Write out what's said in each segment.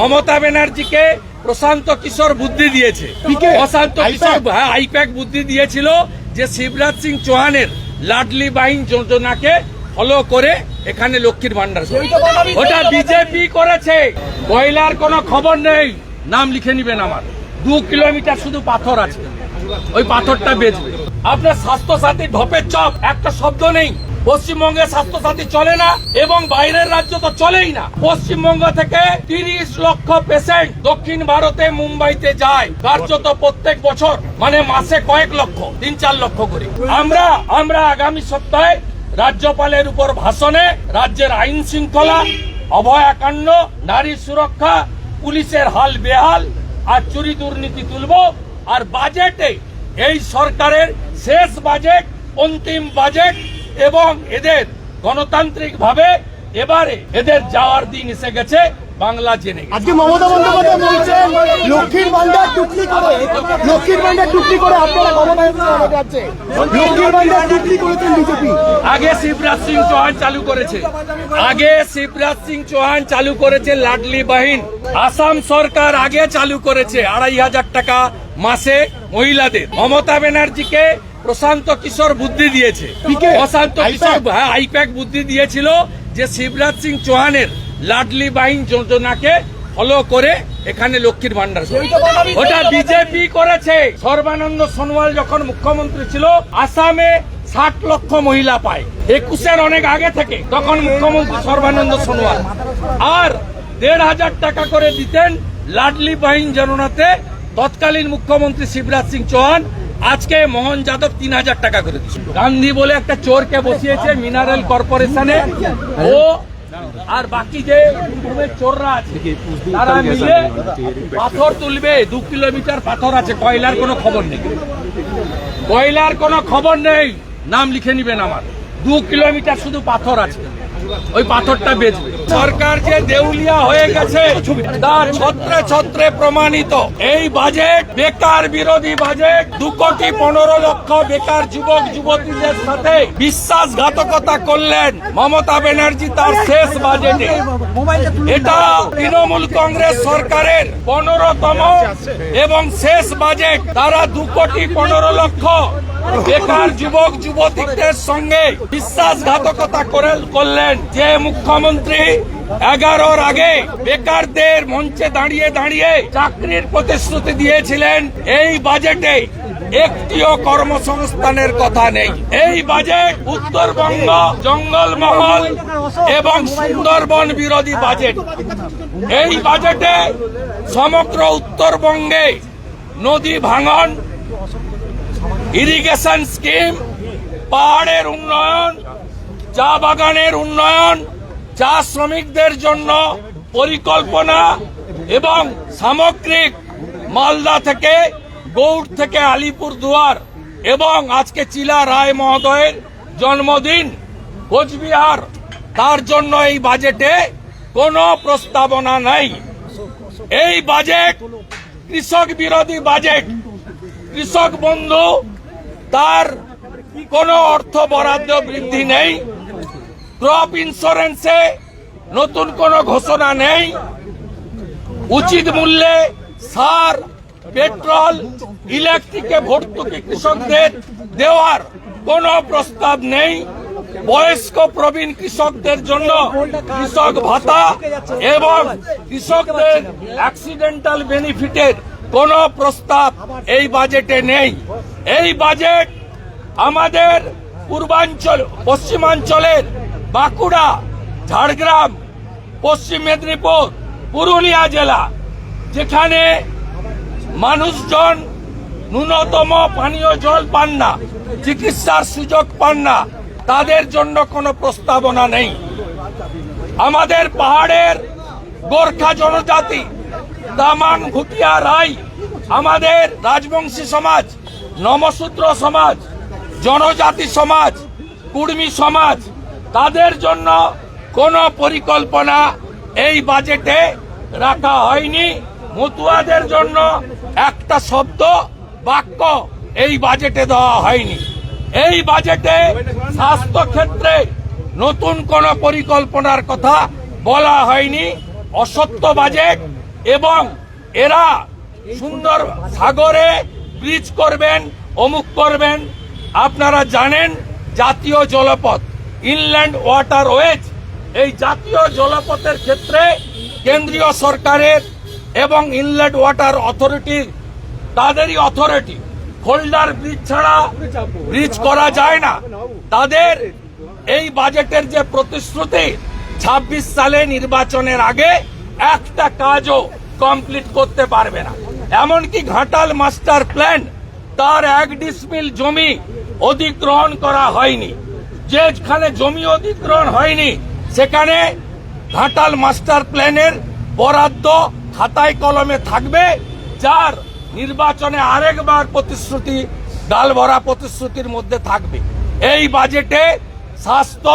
মমতা ব্যানার্জিকে প্রশান্ত কিশোর বুদ্ধি দিয়েছে? প্রশান্ত কিশোর আইপ্যাক? হ্যাঁ বুদ্ধি দিয়েছিল যে শিবরাজ সিং চৌহানের লাডলি বাহিন যোজনাকে ফলো করে এখানে লক্ষ্মীর ভান্ডার ওটা বিজেপি করেছে। কয়লার কোনো খবর নেই। নাম লিখে নিবেন আমার। দু কিলোমিটার শুধু পাথর আছে। ওই পাথরটা বেচবে। আপনার স্বাস্থ্য সাথী ঢপের চপ একটা শব্দ নেই। পশ্চিমবঙ্গে স্বাস্থ্য সাথী চলে না এবং বাইরের রাজ্য তো চলেই না। পশ্চিমবঙ্গ থেকে তিরিশ লক্ষ পেশেন্ট দক্ষিণ ভারতে মুম্বাইতে যায়। কার্যত প্রত্যেক বছর মানে মাসে কয়েক লক্ষ, তিন চার লক্ষ করে। আমরা আমরা আগামী সপ্তাহে রাজ্যপালের উপর ভাষণে রাজ্যের আইন শৃঙ্খলা, অভয়াকাণ্ড, নারী সুরক্ষা, পুলিশের হাল বেহাল আর চুরি দুর্নীতি তুলব আর বাজেটে এই সরকারের শেষ বাজেট অন্তিম বাজেট এবং এদের গণতান্ত্রিক ভাবে এবারে এদের যাওয়ার দিন এসে গেছে বাংলা জেনে আজকে মমতা বন্দ্যোপাধ্যায় বলছেন লক্ষ্মীর ভান্ডার টুকলি করে লক্ষ্মীর ভান্ডার টুকলি করে আপনারা ক্ষমতায় যাচ্ছে লক্ষ্মীর ভান্ডার টুকলি করেছেন বিজেপি। আগে শিবরাজ সিং চৌহান চালু করেছে। আগে শিবরাজ সিং চৌহান চালু করেছে লাডলি বাহিন। আসাম সরকার আগে চালু করেছে আড়াই হাজার টাকা মাসে মহিলাদের। মমতা ব্যানার্জিকে প্রশান্ত কিশোর বুদ্ধি দিয়েছে। প্রশান্ত কিশোর আইপ্যাক? হ্যাঁ বুদ্ধি দিয়েছিল যে শিবরাজ সিং চৌহানের লাডলি বাহিন যোজনাকে ফলো করে এখানে লক্ষ্মীর ভান্ডার ওটা বিজেপি করেছে। সর্বানন্দ সোনোয়াল যখন মুখ্যমন্ত্রী ছিল আসামে ষাট লক্ষ মহিলা পায়। একুশের অনেক আগে থেকে তখন মুখ্যমন্ত্রী সর্বানন্দ সোনোয়াল। আর দেড় হাজার টাকা করে দিতেন লাডলি বাহিন জননাতে তৎকালীন মুখ্যমন্ত্রী শিবরাজ সিং চৌহান। আজকে মোহন যাদব তিন হাজার টাকা করে দিচ্ছে গান্ধী বলে একটা চোরকে বসিয়েছে মিনারেল কর্পোরেশনে। ও আর বাকি যে চোররা আছে, তারা মিলে পাথর তুলবে, দু কিলোমিটার পাথর আছে, কয়লার কোনো খবর নেই। কয়লার কোনো খবর নেই, নাম লিখে নিবেন আমার। দু কিলোমিটার শুধু পাথর আছে। ওই পাথরটা বেচবে। সরকার যে দেউলিয়া হয়ে গেছে, তার ছত্রে ছত্রে প্রমাণিত। এই বাজেট বেকার বিরোধী বাজেট দু কোটি পনেরো লক্ষ বেকার যুবক, যুবতীদের সাথে বিশ্বাসঘাতকতা করলেন মমতা ব্যানার্জি তার শেষ বাজেটে এটা তৃণমূল কংগ্রেস সরকারের পনেরোতম এবং শেষ বাজেট তারা দু কোটি পনেরো লক্ষ বেকার যুবক, যুবতীদের সঙ্গে বিশ্বাসঘাতকতা করলেন যে মুখ্যমন্ত্রী এগারোর আগে বেকারদের মঞ্চে দাঁড়িয়ে দাঁড়িয়ে চাকরির প্রতিশ্রুতি দিয়েছিলেন। এই বাজেটে একটিও কর্মসংস্থানের কথা নেই। এই বাজেট উত্তরবঙ্গ, জঙ্গলমহল এবং সুন্দরবন বিরোধী বাজেট। এই বাজেটে সমগ্র উত্তরবঙ্গে নদী ভাঙন ইরিগেশন স্কিম পাহাড়ের উন্নয়ন, চা বাগানের উন্নয়ন, চা শ্রমিকদের জন্য পরিকল্পনা এবং সামগ্রিক মালদা থেকে গৌড় থেকে আলিপুর দুয়ার এবং আজকে চিলা রায় মহোদয়ের জন্মদিন কোচবিহার, তার জন্য এই বাজেটে কোনো প্রস্তাবনা নাই। এই বাজেট কৃষক বিরোধী বাজেট। কৃষক বন্ধু, তার কোনো অর্থ বরাদ্দ বৃদ্ধি নেই। ক্রপ ইন্স্যুরেন্সে নতুন কোনো ঘোষণা নেই। উচিত মূল্যে সার, পেট্রোল, ইলেকট্রিকে ভর্তুকি কৃষকদের দেওয়ার কোনো প্রস্তাব নেই। বয়স্ক প্রবীণ কৃষকদের জন্য কৃষক ভাতা এবং কৃষকদের অ্যাক্সিডেন্টাল বেনিফিটের কোনো প্রস্তাব এই বাজেটে নেই। এই বাজেট আমাদের পূর্বাঞ্চল, পশ্চিমাঞ্চলের বাঁকুড়া, ঝাড়গ্রাম, পশ্চিম মেদিনীপুর, পুরুলিয়া জেলা, যেখানে মানুষজন ন্যূনতম পানীয় জল পান না, চিকিৎসার সুযোগ পান না, তাদের জন্য কোনো প্রস্তাবনা নেই। আমাদের পাহাড়ের গোর্খা জনজাতি দামাং ভুটিয়া রাই আমাদের রাজবংশী সমাজ নমশূদ্র সমাজ, জনজাতি সমাজ, কুর্মী সমাজ, তাদের জন্য কোনো পরিকল্পনা এই বাজেটে রাখা হয়নি। মতুয়াদের জন্য একটা শব্দ, বাক্য এই বাজেটে দেওয়া হয়নি। এই বাজেটে স্বাস্থ্য ক্ষেত্রে নতুন কোন পরিকল্পনার কথা বলা হয়নি। অসত্য বাজেট এবং এরা সুন্দর সাগরে ব্রিজ করবেন, অমুক করবেন। আপনারা জানেন জাতীয় জলপথ ইনল্যান্ড ওয়াটার ওয়েজ এই জাতীয় জলপথের ক্ষেত্রে কেন্দ্রীয় সরকারের এবং ইনল্যান্ড ওয়াটার অথরিটির তাদেরই অথরিটি হোল্ডার ব্রিজ ছাড়া ব্রিজ করা যায় না। তাদের এই বাজেটের যে প্রতিশ্রুতি, ছাব্বিশ সালে নির্বাচনের আগে একটা কাজও কমপ্লিট করতে পারবে না। এমনকি ঘাটাল মাস্টার প্ল্যান তার এক ডিসমিল জমি অধিগ্রহণ করা হয়নি। যেখানে জমি অধিগ্রহণ হয়নি, সেখানে ঘাটাল মাস্টার প্ল্যানের বরাদ্দ খাতায় কলমে থাকবে, যার নির্বাচনে আরেকবার প্রতিশ্রুতি ডাল ভরা প্রতিশ্রুতির মধ্যে থাকবে। এই বাজেটে স্বাস্থ্য,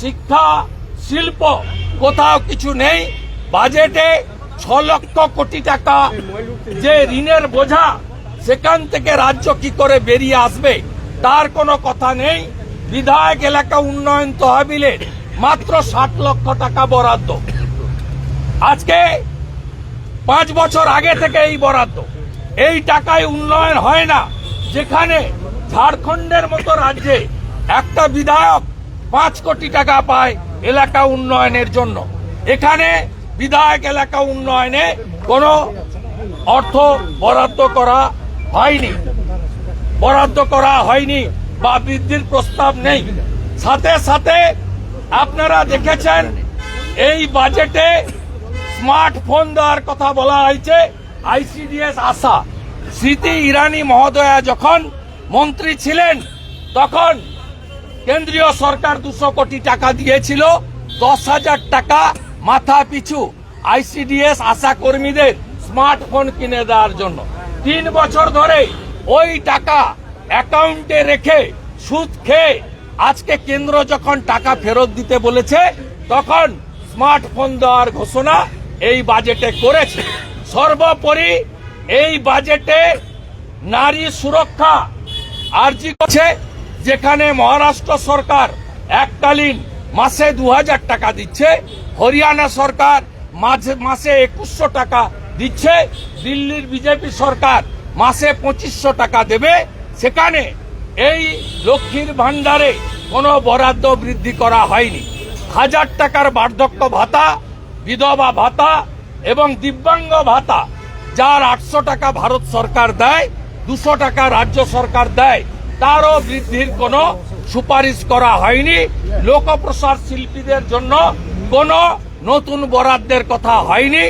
শিক্ষা, শিল্প কোথাও কিছু নেই। বাজেটে ছ লক্ষ কোটি টাকা যে ঋণের বোঝা, সেখান থেকে রাজ্য কি করে বেরিয়ে আসবে, তার কোনো কথা নেই। বিধায়ক এলাকা উন্নয়ন তহবিলে মাত্র ষাট লক্ষ টাকা বরাদ্দ। আজকে পাঁচ বছর আগে থেকে এই বরাদ্দ। এই টাকায় উন্নয়ন হয় না। যেখানে ঝাড়খণ্ডের মতো রাজ্যে একটা বিধায়ক পাঁচ কোটি টাকা পায় এলাকা উন্নয়নের জন্য। এখানে বিধায়ক এলাকা উন্নয়নে কোনো অর্থ বরাদ্দ করা হয়নি। বরাদ্দ করা হয়নি বা বৃদ্ধির প্রস্তাব নেই। সাথে সাথে আপনারা দেখেছেন, এই বাজেটে স্মার্টফোন দেওয়ার কথা বলা হয়েছে, আইসিডিএস আশা। স্মৃতি ইরানি মহোদয়া যখন মন্ত্রী ছিলেন, তখন কেন্দ্রীয় সরকার দুশো কোটি টাকা দিয়েছিল, দশ হাজার টাকা মাথা পিছু আইসিডিএস আশা কর্মীদের স্মার্টফোন কিনে দেওয়ার জন্য। তিন বছর ধরে ওই টাকা অ্যাকাউন্টে রেখে সুদ খেয়ে আজকে কেন্দ্র যখন টাকা ফেরত দিতে বলেছে, তখন স্মার্টফোন দেওয়ার ঘোষণা এই বাজেটে করেছে। সর্বোপরি এই বাজেটে নারী সুরক্ষা আর্জি করছে, যেখানে মহারাষ্ট্র সরকার এককালীন মাসে দু হাজার টাকা দিচ্ছে। হরিয়ানা সরকার মাঝে মাসে একুশশো টাকা দিচ্ছে, দিল্লির বিজেপি সরকার মাসে পঁচিশশো টাকা দেবে। সেখানে এই লক্ষ্মীর ভাণ্ডারে কোনো বরাদ্দ বৃদ্ধি করা হয়নি। হাজার টাকার বার্ধক্য ভাতা, বিধবা ভাতা এবং দিব্যাঙ্গ ভাতা, যার আটশো টাকা ভারত সরকার দেয়, দুশো টাকা রাজ্য সরকার দেয়, তারও বৃদ্ধির কোনো সুপারিশ করা হয়নি। লোকপ্রসার শিল্পীদের জন্য কোনো নতুন বরাদ্দের কথা হয়নি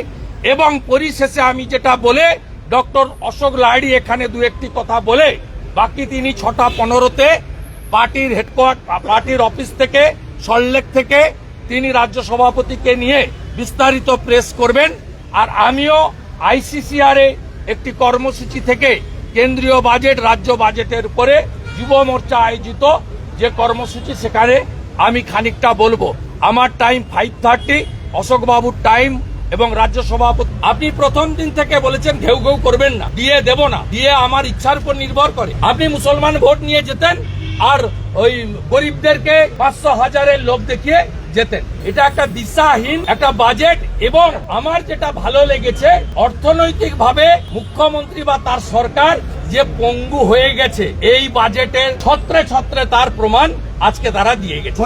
এবং পরিশেষে আমি যেটা বলে ডক্টর অশোক লাহিড়ী এখানে দু একটি কথা বলে, বাকি তিনি ছটা পনেরোতে পার্টির হেডকোয়ার্টার পার্টির অফিস থেকে সল্লেক থেকে তিনি রাজ্য সভাপতিকে নিয়ে বিস্তারিত প্রেস করবেন। আর আমিও আইসিসিআর একটি কর্মসূচি থেকে কেন্দ্রীয় বাজেট রাজ্য বাজেটের উপরে যুব মোর্চা আয়োজিত যে কর্মসূচি সেখানে আমি খানিকটা বলব। আমার টাইম ফাইভ থার্টি অশোক বাবুর টাইম এবং রাজ্য সভাপতি। আপনি প্রথম দিন থেকে বলেছেন ঘেউ ঘেউ করবেন না, দিয়ে দেব না, দিয়ে আমার ইচ্ছার উপর নির্ভর করে। আপনি মুসলমান ভোট নিয়ে যেতেন আর ওই গরিবদেরকে পাঁচশো হাজারের লোক দেখিয়ে যেতেন। এটা একটা দিশাহীন, একটা বাজেট এবং আমার যেটা ভালো লেগেছে অর্থনৈতিক ভাবে মুখ্যমন্ত্রী বা তার সরকার যে পঙ্গু হয়ে গেছে, এই বাজেটের ছত্রে ছত্রে তার প্রমাণ আজকে তারা দিয়ে গেছে।